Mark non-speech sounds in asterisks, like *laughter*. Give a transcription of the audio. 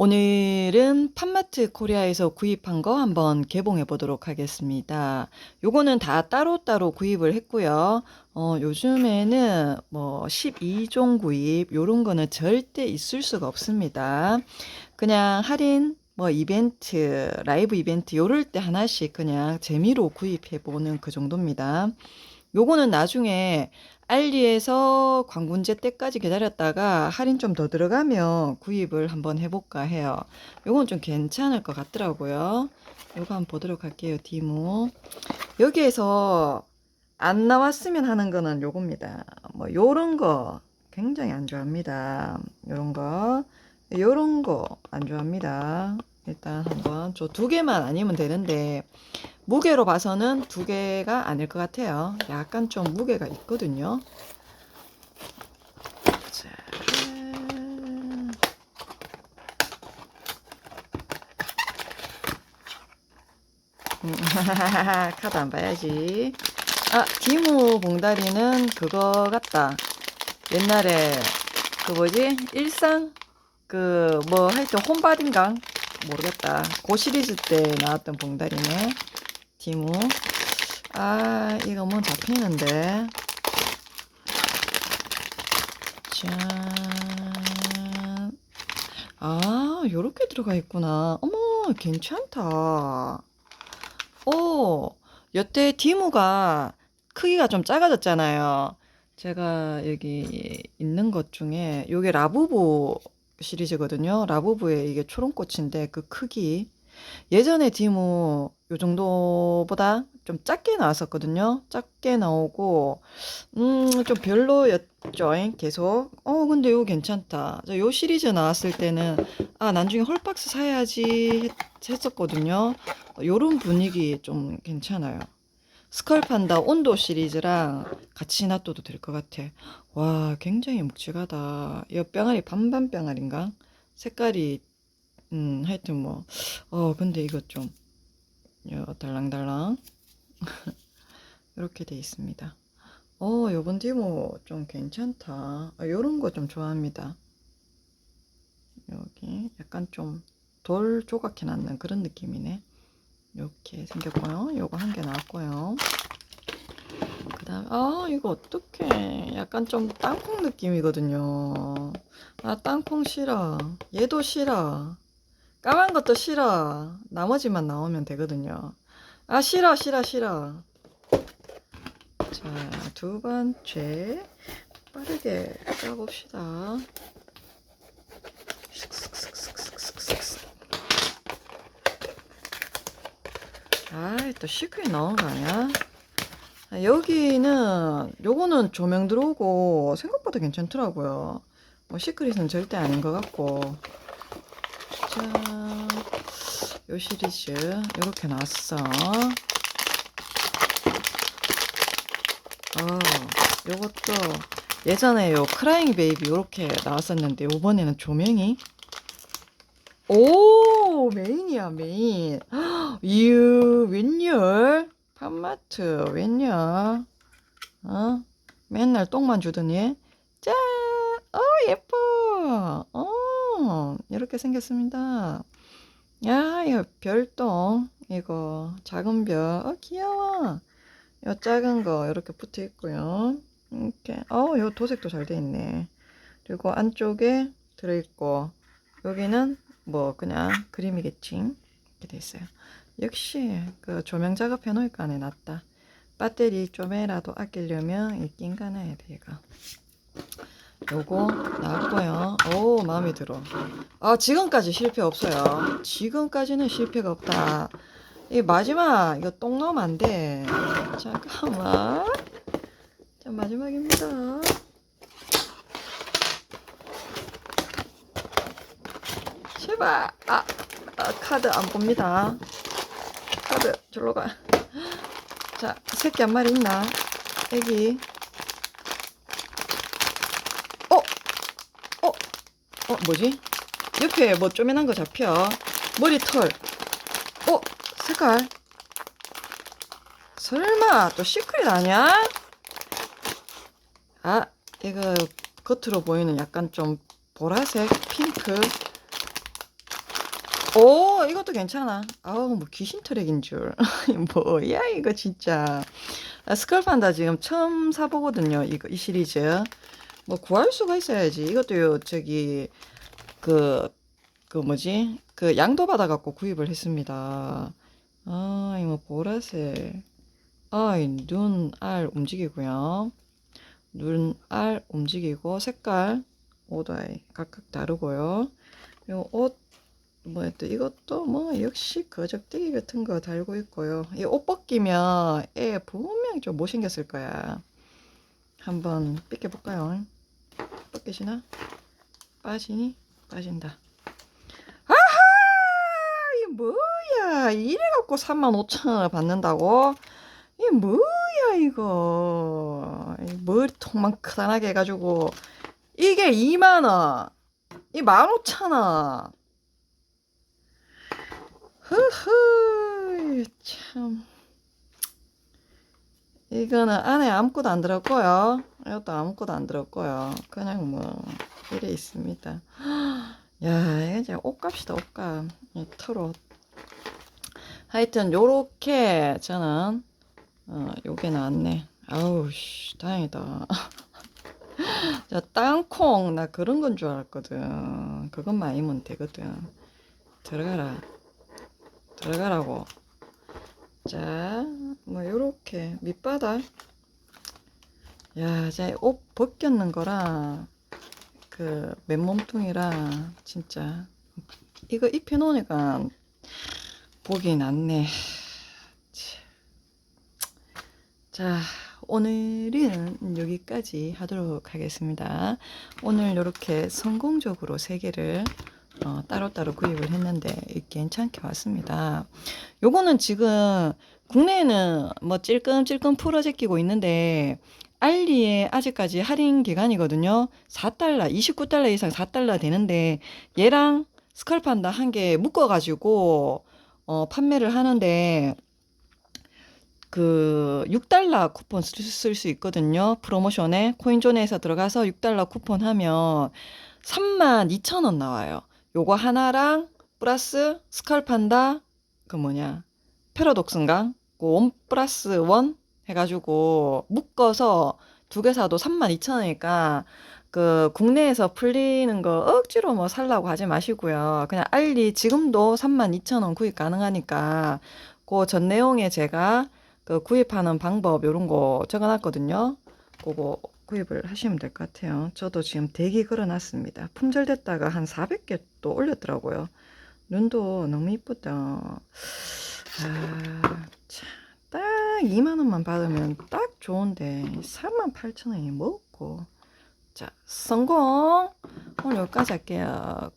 오늘은 팜마트 코리아에서 구입한 거 한번 개봉해 보도록 하겠습니다. 요거는 다 따로따로 구입을 했고요. 어, 요즘에는 뭐 12종 구입 요런 거는 절대 있을 수가 없습니다. 그냥 할인 뭐 이벤트, 라이브 이벤트 요럴 때 하나씩 그냥 재미로 구입해 보는 그 정도입니다. 요거는 나중에 알리에서 광군제 때까지 기다렸다가 할인 좀 더 들어가면 구입을 한번 해볼까 해요. 요건 좀 괜찮을 것 같더라고요. 요거 한번 보도록 할게요. 디모. 여기에서 안 나왔으면 하는 거는 요겁니다. 뭐 요런 거 굉장히 안 좋아합니다. 요런 거. 요런 거 안 좋아합니다. 일단 한번 저 두 개만 아니면 되는데 무게로 봐서는 두 개가 아닐 것 같아요. 약간 좀 무게가 있거든요. 자. 음, *laughs* 카드 안 봐야지. 아, 디모 봉다리는 그거 같다. 옛날에 그 뭐지? 일상 그 뭐 하여튼 홈바딘가 모르겠다. 그 시리즈 때 나왔던 봉다리네. 디모. 아, 이거 뭐 잡히는데. 짠. 아, 요렇게 들어가 있구나. 어머, 괜찮다. 오, 여태 디모가 크기가 좀 작아졌잖아요. 제가 여기 있는 것 중에 요게 라부부 시리즈거든요. 라부부의 이게 초롱꽃인데 그 크기 예전에 디모 요 정도보다 좀 작게 나왔었거든요. 작게 나오고 음 좀 별로였죠. 계속. 어 근데 이거 괜찮다. 저요 시리즈 나왔을 때는 아 나중에 홀박스 사야지 했, 했었거든요. 어, 요런 분위기 좀 괜찮아요. 스컬판다 온도 시리즈랑 같이 놔둬도 될 것 같아. 와, 굉장히 묵직하다. 이 뿅아리 반반 뿅아리인가? 색깔이 음, 하여튼 뭐. 어, 근데 이거 좀 요, 달랑달랑 *laughs* 이렇게 돼 있습니다. 어, 요번 디모 좀 괜찮다. 아, 요런 거 좀 좋아합니다. 여기 약간 좀 돌 조각해 놨는 그런 느낌이네. 이렇게 생겼고요. 요거 한 개 나왔고요. 그 다음에, 아, 이거 어떡해. 약간 좀 땅콩 느낌이거든요. 아, 땅콩 싫어. 얘도 싫어. 까만 것도 싫어. 나머지만 나오면 되거든요. 아, 싫어, 싫어, 싫어. 자, 두 번째. 빠르게 까봅시다. 아이, 또 시크릿 나온 거 아니야? 아, 여기는, 요거는 조명 들어오고, 생각보다 괜찮더라고요. 뭐, 시크릿은 절대 아닌 것 같고. 자, 요 시리즈, 요렇게 나왔어. 어, 요것도, 예전에 요 크라잉 베이비 요렇게 나왔었는데, 요번에는 조명이, 오, 메인이야, 메인. 이유, 웬열? 팜마트, 웬열? 어? 맨날 똥만 주더니? 짠! 어, 예뻐! 어, 이렇게 생겼습니다. 야, 이거 별똥. 이거, 작은 별. 어, 귀여워. 요 작은 거, 이렇게 붙어 있고요. 이렇게. 어, 요 도색도 잘 돼 있네. 그리고 안쪽에 들어 있고, 여기는 뭐 그냥 그림이겠지 이렇게 돼 있어요. 역시 그 조명 작업해 놓을까 안에 놨다. 배터리 좀이라도 아끼려면 이 낀가나야 돼 이거. 요거 나왔고요. 오 마음에 들어. 아 지금까지 실패 없어요. 지금까지는 실패가 없다. 이 마지막 이거 똥 넣으면 안 돼. 잠깐만. 자 마지막입니다. 제발 아, 아, 카드 안 봅니다 카드 절로 가 자 새끼 한 마리 있나 애기 어? 어? 어 뭐지? 옆에 뭐 쪼매난 거 잡혀 머리털 어? 색깔 설마 또 시크릿 아니야? 아 이거 겉으로 보이는 약간 좀 보라색 핑크 이것도 괜찮아. 아우, 뭐 귀신 트랙인 줄. *laughs* 뭐야, 이거 진짜. 아, 스컬판다 지금 처음 사보거든요. 이거, 이 시리즈. 뭐 구할 수가 있어야지. 이것도요, 저기, 그, 그 뭐지? 그 양도 받아갖고 구입을 했습니다. 아, 이거 뭐 보라색. 아이, 눈, 알 움직이고요. 눈, 알 움직이고, 색깔, 오다이 각각 다르고요. 요 옷, 뭐야 또 이것도 뭐 역시 거적대기 같은 거 달고 있고요. 이 옷 벗기면 애 분명히 좀 못생겼을 거야. 한번 삐껴볼까요? 벗기시나? 빠지니? 빠진다. 아하! 이 뭐야? 이래 갖고 35,000원을 받는다고? 이 뭐야 이거? 이 머리통만 크다랗게 해가지고 이게 2만원 이 15,000원 흐흐 참 이거는 안에 아무것도 안 들었고요 이것도 아무것도 안 들었고요 그냥 뭐 이래 있습니다 *gasps* 야 이제 옷값이다 옷값 이 털옷 하여튼 요렇게 저는 어 요게 나왔네 아우 씨 다행이다 *laughs* 자, 땅콩 나 그런 건 줄 알았거든. 그것만 아니면 되거든. 들어가라. 들어가라고. 자, 뭐 요렇게 밑바닥. 야, 이제 옷 벗겼는 거랑 그 맨몸통이랑 진짜 이거 입혀 놓으니까 보기 낫네. 자, 오늘은 여기까지 하도록 하겠습니다. 오늘 이렇게 성공적으로 세 개를 어, 따로따로 구입을 했는데 괜찮게 왔습니다. 요거는 지금 국내에는 뭐 찔끔찔끔 풀어 제끼고 있는데 알리에 아직까지 할인 기간이거든요. 4달러, 29달러 이상 4달러 되는데 얘랑 스컬판다 한 개 묶어가지고 어, 판매를 하는데 그 6달러 쿠폰 쓸 수 있거든요. 프로모션에 코인존에서 들어가서 6달러 쿠폰 하면 32,000원 나와요. 요거 하나랑 플러스 스컬판다 그 뭐냐 패러독스인가 그원 플러스 원 해가지고 묶어서 두 개 사도 32,000원이니까 그 국내에서 풀리는 거 억지로 뭐 살라고 하지 마시고요. 그냥 알리 지금도 32,000원 구입 가능하니까 그 전 내용에 제가 그 구입하는 방법 요런 거 적어놨거든요. 그거 구입을 하시면 될 것 같아요. 저도 지금 대기 걸어놨습니다. 품절됐다가 한 400개 또 올렸더라고요. 눈도 너무 이쁘다. 아, 참, 딱 2만 원만 받으면 딱 좋은데 3만 8천 원이 뭐고? 자, 성공! 오늘 여기까지 할게요.